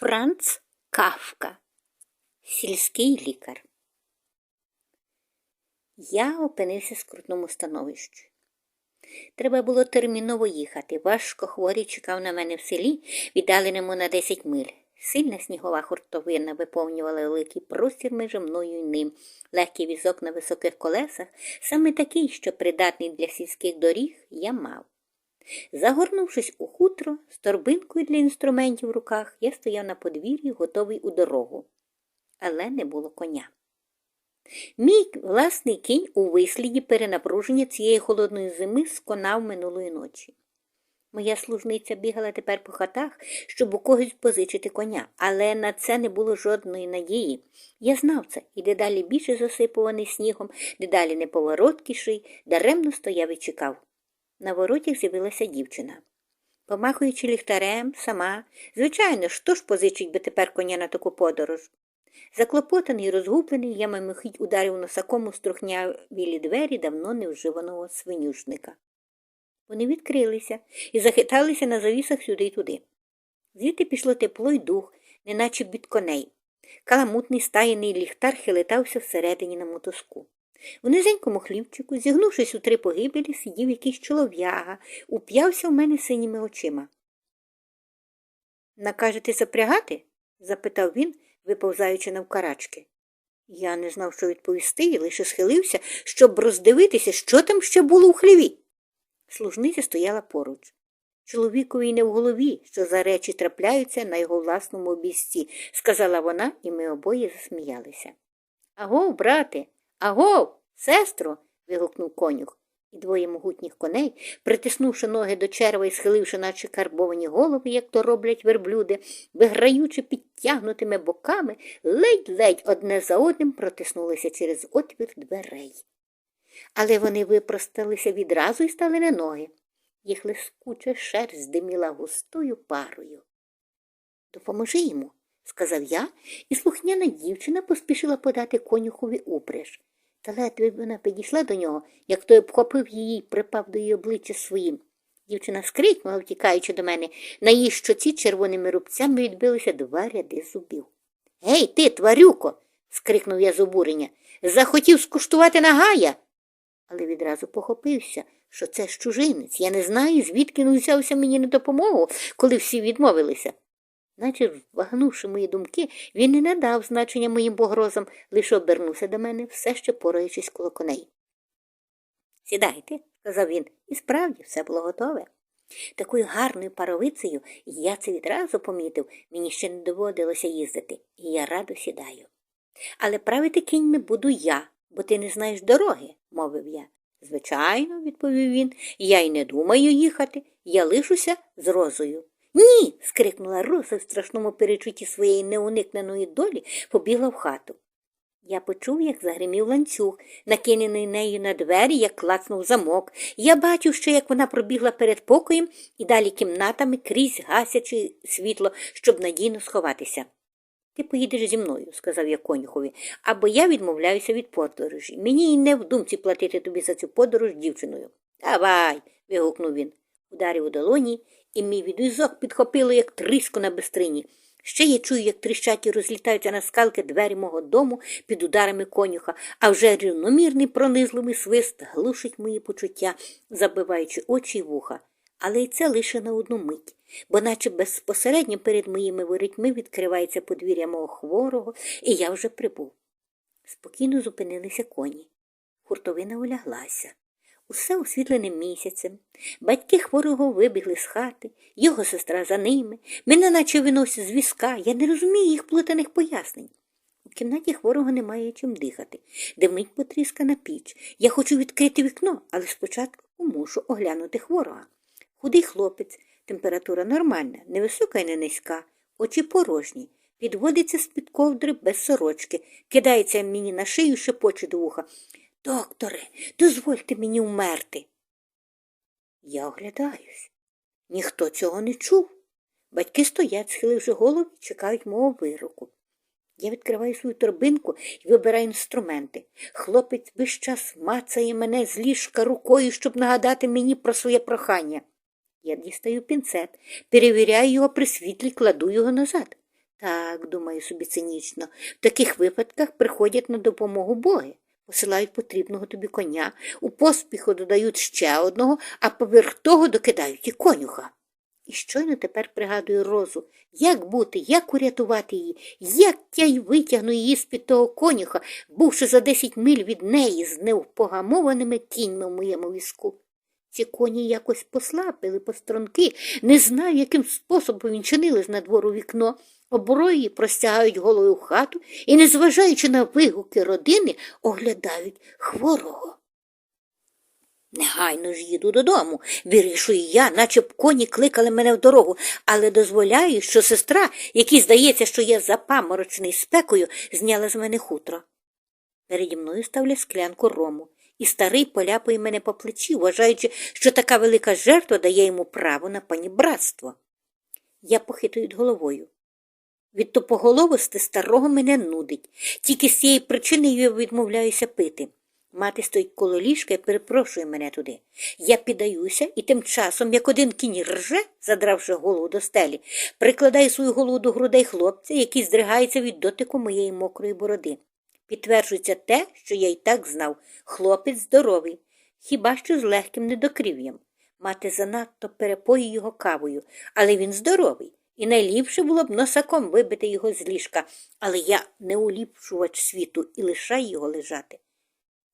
Франц Кафка, сільський лікар. Я опинився в скрутному становищі. Треба було терміново їхати. Важко хворий чекав на мене в селі, віддаленому на 10 миль. Сильна снігова хуртовина виповнювала великий простір між мною і ним. Легкий візок на високих колесах, саме такий, що придатний для сільських доріг, я мав. Загорнувшись у хутро, з торбинкою для інструментів в руках, я стояв на подвір'ї, готовий у дорогу. Але не було коня. Мій власний кінь у висліді перенапруження цієї холодної зими сконав минулої ночі. Моя служниця бігала тепер по хатах, щоб у когось позичити коня, але на це не було жодної надії. Я знав це і дедалі більше засипуваний снігом, дедалі неповороткіший, даремно стояв і чекав. На воротях з'явилася дівчина. Помахуючи ліхтарем, сама, звичайно, хто ж позичить би тепер коня на таку подорож? Заклопотаний і розгублений, я мимохідь ударив носаком у струхнявілі двері давно невживаного свинюшника. Вони відкрилися і захиталися на завісах сюди й туди. Звідти пішло тепло й дух, неначе від коней. Каламутний стаєний ліхтар хилитався всередині на мотузку. У низенькому хлівчику, зігнувшись у три погибелі, сидів якийсь чолов'яга, уп'явся в мене синіми очима. Накажете запрягати? запитав він, виповзаючи навкарачки. Я не знав, що відповісти, і лише схилився, щоб роздивитися, що там ще було у хліві. Служниця стояла поруч. Чоловікові не в голові, що за речі трапляються на його власному обійсці, сказала вона, і ми обоє засміялися. Агов, брате, агов, сестро. вигукнув конюх. І двоє могутніх коней, притиснувши ноги до черва і схиливши, наче карбовані голови, як то роблять верблюди, виграючи підтягнутими боками, ледь-ледь одне за одним протиснулися через отвір дверей. Але вони випросталися відразу і стали на ноги. Їх лискуча шерсть здиміла густою парою. Допоможи йому, сказав я, і слухняна дівчина поспішила подати конюхові упряж. Та ледве вона підійшла до нього, як той обхопив її і припав до її обличчя своїм. Дівчина скрикнула, втікаючи до мене. На її щоці червоними рубцями відбилися два ряди зубів. Гей, ти, тварюко. скрикнув я з обурення. Захотів скуштувати нагая. Але відразу похопився, що це ж чужинець. Я не знаю, звідки він взявся мені на допомогу, коли всі відмовилися. Наче вагнувши мої думки, він не надав значення моїм погрозам, лише обернувся до мене, все ще пораючись коло коней. Сідайте, сказав він, і справді все було готове. Такою гарною паровицею я це відразу помітив, мені ще не доводилося їздити, і я радо сідаю. Але правити кіньми буду я, бо ти не знаєш дороги, мовив я. Звичайно, відповів він, я й не думаю їхати, я лишуся з розою. Ні. скрикнула Роза в страшному перечутті своєї неуникненої долі, побігла в хату. Я почув, як загримів ланцюг, накинений нею на двері, як клацнув замок. Я бачив ще, як вона пробігла перед покоєм і далі кімнатами крізь гасячи світло, щоб надійно сховатися. Ти поїдеш зі мною, сказав я конюхові, або я відмовляюся від подорожі. Мені й не в думці платити тобі за цю подорож дівчиною. Давай. вигукнув він, ударив у долоні, і мій відвізок підхопило, як тріску на бистрині. Ще я чую, як тріщать і розлітаються на скалки двері мого дому під ударами конюха, а вже рівномірний пронизливий свист глушить мої почуття, забиваючи очі й вуха. Але й це лише на одну мить, бо наче безпосередньо перед моїми ворітьми відкривається подвір'я мого хворого, і я вже прибув. Спокійно зупинилися коні. Хуртовина уляглася. Усе освітлене місяцем. Батьки хворого вибігли з хати, його сестра за ними, мене наче виносять з візка, я не розумію їх плутаних пояснень. У кімнаті хворого немає чим дихати, димить потріскана піч. Я хочу відкрити вікно, але спочатку мушу оглянути хворого. Худий хлопець, температура нормальна, невисока і не низька, очі порожні, підводиться з-під ковдри без сорочки, кидається мені на шию, шепоче до вуха. Докторе, дозвольте мені вмерти. Я оглядаюсь. Ніхто цього не чув. Батьки стоять, схиливши голову, чекають мого вироку. Я відкриваю свою торбинку і вибираю інструменти. Хлопець весь час мацає мене з ліжка рукою, щоб нагадати мені про своє прохання. Я дістаю пінцет, перевіряю його при світлі, кладу його назад. Так, думаю собі цинічно, в таких випадках приходять на допомогу боги, посилають потрібного тобі коня, у поспіху додають ще одного, а поверх того докидають і конюха. І щойно тепер пригадую розу, як бути, як урятувати її, як я й витягну її з-під того конюха, бувши за десять миль від неї з невпогамованими кіньми в моєму візку. Ці коні якось послабили постронки, не знаю, яким способом він чинили з надвору вікно, оброї простягають головою в хату і, незважаючи на вигуки родини, оглядають хворого. Негайно ж їду додому, вирішую я, наче б коні кликали мене в дорогу, але дозволяю, що сестра, якій здається, що я запаморочений спекою, зняла з мене хутро. Переді мною ставлять склянку рому, і старий поляпає мене по плечі, вважаючи, що така велика жертва дає йому право на панібратство. Я похитую головою. Від тупоголовости старого мене нудить. Тільки з цієї причини я відмовляюся пити. Мати стоїть коло ліжка і перепрошує мене туди. Я піддаюся і тим часом, як один кінь рже, задравши голову до стелі, прикладаю свою голову до грудей хлопця, який здригається від дотику моєї мокрої бороди. Підтверджується те, що я й так знав. Хлопець здоровий, хіба що з легким недокрів'ям. Мати занадто перепоює його кавою, але він здоровий, і найліпше було б носаком вибити його з ліжка, але я не уліпшувач світу і лишаю його лежати.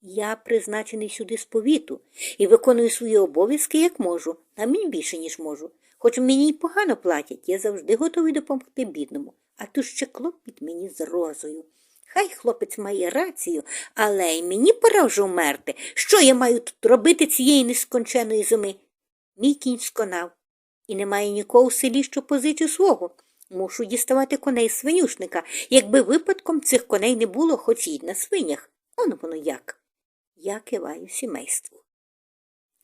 Я призначений сюди з повіту і виконую свої обов'язки, як можу, а мені більше, ніж можу. Хоч мені й погано платять, я завжди готовий допомогти бідному, а тут ще клопіт мені з розою. Хай хлопець має рацію, але й мені пора вже вмерти. Що я маю тут робити цієї несконченої зими? Мій кінь сконав, і немає нікого в селі, що позичу свого. Мушу діставати коней з свинюшника, якби випадком цих коней не було, хоч і на свинях. Он воно як. Я киваю сімейству.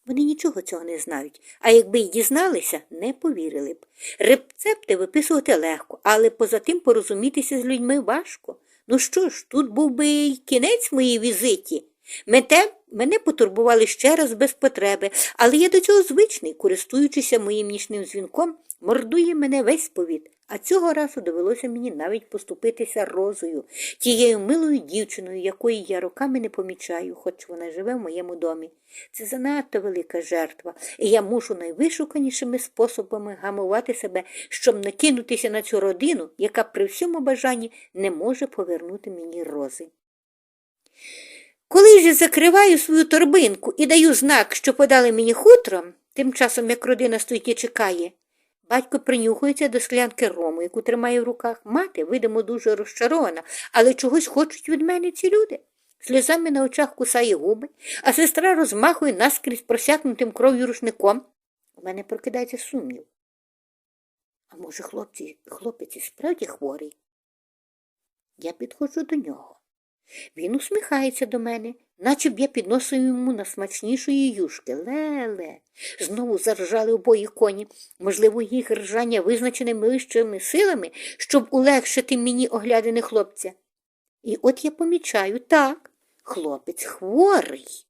Вони нічого цього не знають, а якби й дізналися, не повірили б. Рецепти виписувати легко, але поза тим порозумітися з людьми важко. Ну що ж, тут був би й кінець моїй візиті. Мете, мене потурбували ще раз без потреби, але я до цього звичний, користуючися моїм нічним дзвінком, мордує мене весь повіт. А цього разу довелося мені навіть поступитися розою, тією милою дівчиною, якої я роками не помічаю, хоч вона живе в моєму домі. Це занадто велика жертва, і я мушу найвишуканішими способами гамувати себе, щоб накинутися на цю родину, яка при всьому бажанні не може повернути мені рози. Коли ж закриваю свою торбинку і даю знак, що подали мені хутро, тим часом як родина стоїть і чекає, батько принюхується до склянки рому, яку тримає в руках. Мати, видимо, дуже розчарована, але чогось хочуть від мене ці люди. Сльозами на очах кусає губи, а сестра розмахує наскрізь просякнутим кров'ю рушником. У мене прокидається сумнів. А може, хлопці, хлопець і справді хворий? Я підходжу до нього. Він усміхається до мене, наче б я підносив йому на смачнішої юшки. Леле. Знову заржали обоє коні. Можливо, їх ржання визначене вищими силами, щоб улегшити мені оглядини хлопця. І от я помічаю так, хлопець хворий.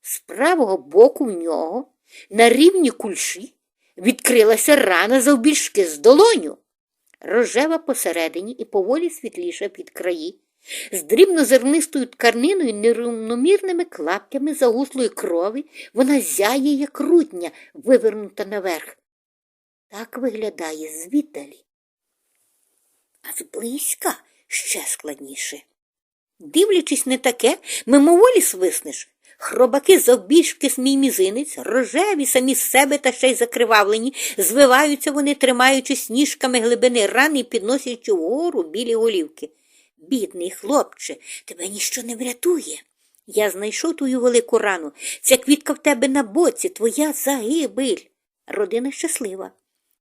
З правого боку в нього, на рівні кульші, відкрилася рана завбільшки з долоню. Рожева посередині і поволі світліша під краї з дрібнозернистою тканиною нерівномірними клаптями загуслої крові вона зяє, як рудня, вивернута наверх. Так виглядає звіддалі. А зблизька ще складніше. Дивлячись не таке, мимоволі свиснеш. Хробаки з мій мізинець, рожеві самі з себе та ще й закривавлені, звиваються вони, тримаючись ніжками глибини рани і підносячи вгору білі голівки. Бідний хлопче, тебе ніщо не врятує. Я знайшов твою велику рану. Ця квітка в тебе на боці, твоя загибель. Родина щаслива.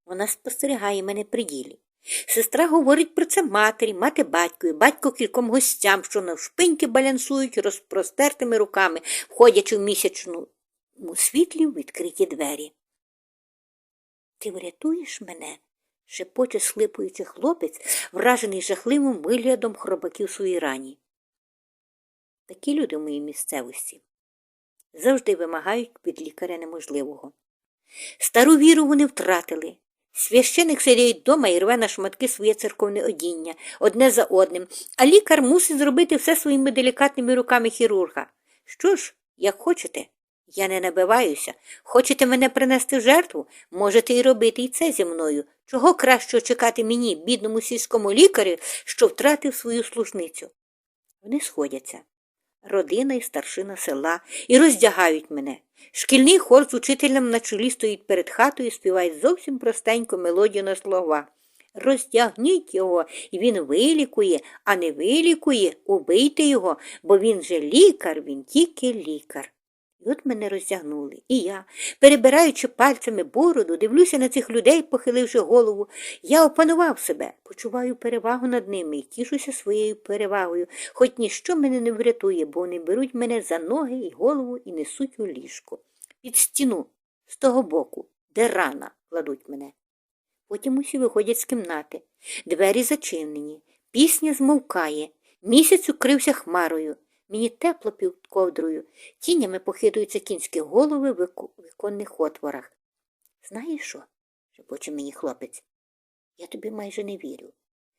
Вона спостерігає мене при ділі. Сестра говорить про це матері, мати батькові, батько кільком гостям, що навшпиньки балансують розпростертими руками, входячи в місячну світлі в відкриті двері. Ти врятуєш мене? Шепоче слипуючи хлопець, вражений жахливим виглядом хробаків своїй рані. Такі люди в моїй місцевості завжди вимагають від лікаря неможливого. Стару віру вони втратили. Священик сидить вдома і рве на шматки своє церковне одіння одне за одним, а лікар мусить зробити все своїми делікатними руками хірурга. Що ж, як хочете, я не набиваюся. Хочете мене принести в жертву? Можете і робити і це зі мною. Чого краще чекати мені, бідному сільському лікарю, що втратив свою служницю? Вони сходяться. Родина і старшина села, і роздягають мене. Шкільний хор з учителем на чолі стоїть перед хатою і співає зовсім простеньку мелодію на слова. Роздягніть його, і він вилікує, а не вилікує, убийте його, бо він же лікар, він тільки лікар. І от мене роздягнули, і я, перебираючи пальцями бороду, дивлюся на цих людей, похиливши голову. Я опанував себе, почуваю перевагу над ними і тішуся своєю перевагою, хоч ніщо мене не врятує, бо вони беруть мене за ноги і голову і несуть у ліжко. Під стіну, з того боку, де рана кладуть мене. Потім усі виходять з кімнати. Двері зачинені, пісня змовкає, місяць укрився хмарою. Мені тепло під ковдрою, тінями похитуються кінські голови в віконних отворах. Знаєш що? шепоче мені хлопець. Я тобі майже не вірю.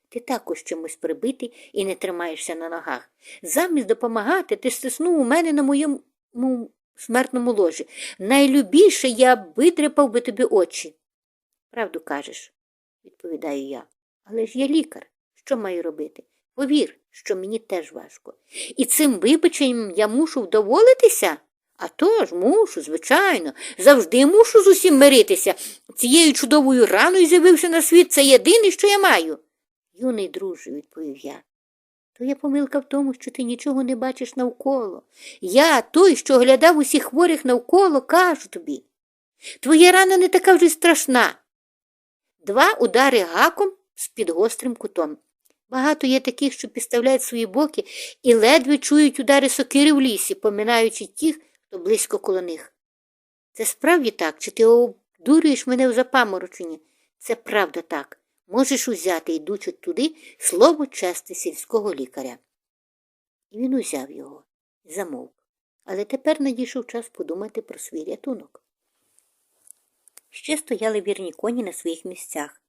Ти також чимось прибитий і не тримаєшся на ногах. Замість допомагати ти стиснув у мене на моєму смертному ложі. Найлюбіше я б видряпав би тобі очі. Правду кажеш, відповідаю я. Але ж я лікар. Що маю робити? Повір, що мені теж важко. І цим вибаченням я мушу вдоволитися? А то ж мушу, звичайно, завжди мушу з усім миритися. Цією чудовою раною з'явився на світ це єдине, що я маю. Юний друже, відповів я. То є помилка в тому, що ти нічого не бачиш навколо. Я, той, що оглядав усіх хворих навколо, кажу тобі. Твоя рана не така вже страшна. Два удари гаком з під гострим кутом. Багато є таких, що підставляють свої боки і ледве чують удари сокири в лісі, поминаючи тих, хто близько коло них. Це справді так, чи ти обдурюєш мене в запамороченні? Це правда так. Можеш узяти, йдучи туди, слово чести сільського лікаря. І він узяв його і замовк. Але тепер надійшов час подумати про свій рятунок. Ще стояли вірні коні на своїх місцях.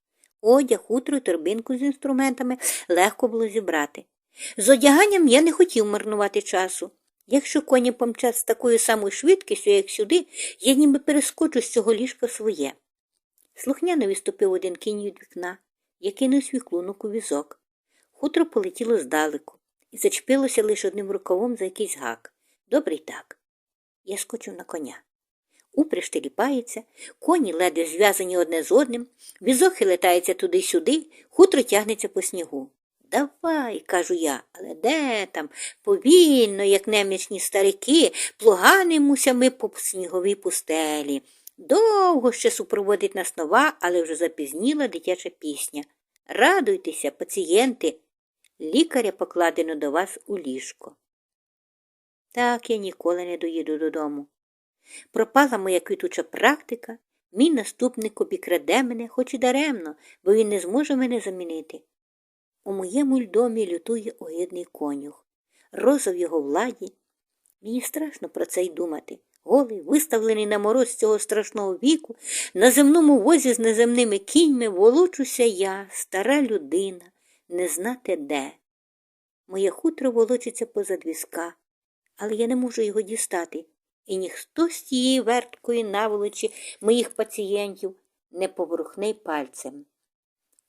Одяг, хутро й торбинку з інструментами легко було зібрати. З одяганням я не хотів марнувати часу. Якщо коні помчать з такою самою швидкістю, як сюди, я ніби перескочу з цього ліжка своє. Слухняно відступив один кінь від вікна, я кинув свій клунок у візок. Хутро полетіло здалеку і зачепилося лише одним рукавом за якийсь гак. Добре й так. Я скочив на коня. Упряж теліпається, коні ледве зв'язані одне з одним, візок хилетається туди-сюди, хутро тягнеться по снігу. Давай, кажу я, але де там? Повільно, як немічні старики, плуганимося ми по сніговій пустелі. Довго ще супроводить нас нова, але вже запізніла дитяча пісня. Радуйтеся, пацієнти, лікаря покладено до вас у ліжко. Так я ніколи не доїду додому. Пропала моя квітуча практика, мій наступник обікраде мене, хоч і даремно, бо він не зможе мене замінити. У моєму льдомі лютує огидний конюх, роза в його владі. Мені страшно про це й думати. Голий, виставлений на мороз цього страшного віку, на земному возі з неземними кіньми волочуся я, стара людина, не знати де. Моє хутро волочиться позад візка, але я не можу його дістати, і ніхто з тієї верткої наволочі моїх пацієнтів не поворухне пальцем.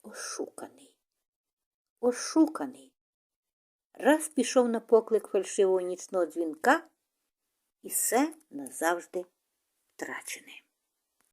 Ошуканий, ошуканий. Раз пішов на поклик фальшивого нічного дзвінка, і все назавжди втрачене.